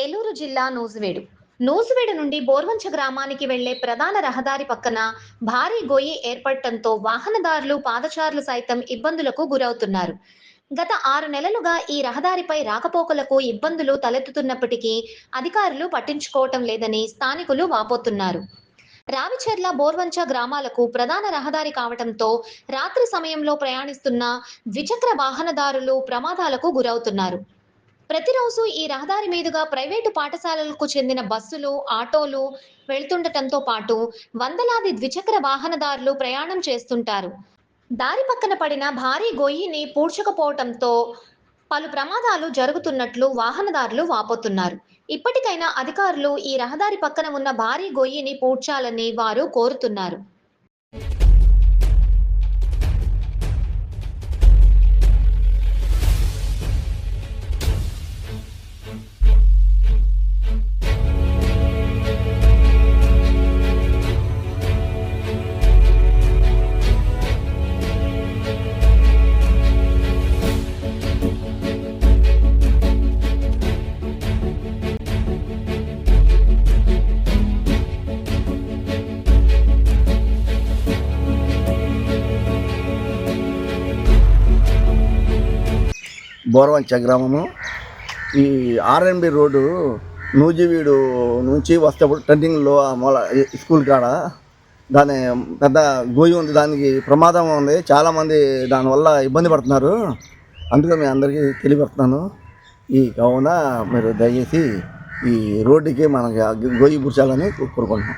ఏలూరు జిల్లా నూజివేడు. నూజివేడు నుండి బోర్వంచ గ్రామానికి వెళ్ళే ప్రధాన రహదారి పక్కన భారీ గొయ్యి ఏర్పడటంతో వాహనదారులు పాదచారులు సైతం ఇబ్బందులకు గురవుతున్నారు. గత ఆరు నెలలుగా ఈ రహదారిపై రాకపోకలకు ఇబ్బందులు తలెత్తుతున్నప్పటికీ అధికారులు పట్టించుకోవటం లేదని స్థానికులు వాపోతున్నారు. రావిచెర్ల బోర్వంచ గ్రామాలకు ప్రధాన రహదారి కావటంతో రాత్రి సమయంలో ప్రయాణిస్తున్న ద్విచక్ర వాహనదారులు ప్రమాదాలకు గురవుతున్నారు. ప్రతిరోజు ఈ రహదారి మీదుగా ప్రైవేటు పాఠశాలలకు చెందిన బస్సులు ఆటోలు వెళ్తుండటంతో పాటు వందలాది ద్విచక్ర వాహనదారులు ప్రయాణం చేస్తుంటారు. దారి పక్కన పడిన భారీ గొయ్యిని పూడ్చకపోవటంతో పలు ప్రమాదాలు జరుగుతున్నట్లు వాహనదారులు వాపోతున్నారు. ఇప్పటికైనా అధికారులు ఈ రహదారి పక్కన ఉన్న భారీ గొయ్యిని పూడ్చాలని వారు కోరుతున్నారు. బోరవంచ గ్రామము. ఈ ఆర్ఎన్బి రోడ్డు నూజివీడు నుంచి వస్తే టర్నింగ్లో మూల స్కూల్ కాడ దాని పెద్ద గోయి ఉంది. దానికి ప్రమాదం ఉంది. చాలామంది దానివల్ల ఇబ్బంది పడుతున్నారు. అందుకే మీ అందరికీ తెలియపడుతున్నాను ఈ కావున మీరు దయచేసి ఈ రోడ్డుకి మనకి గోయి పుర్చాలని కోరుకుంటున్నాం.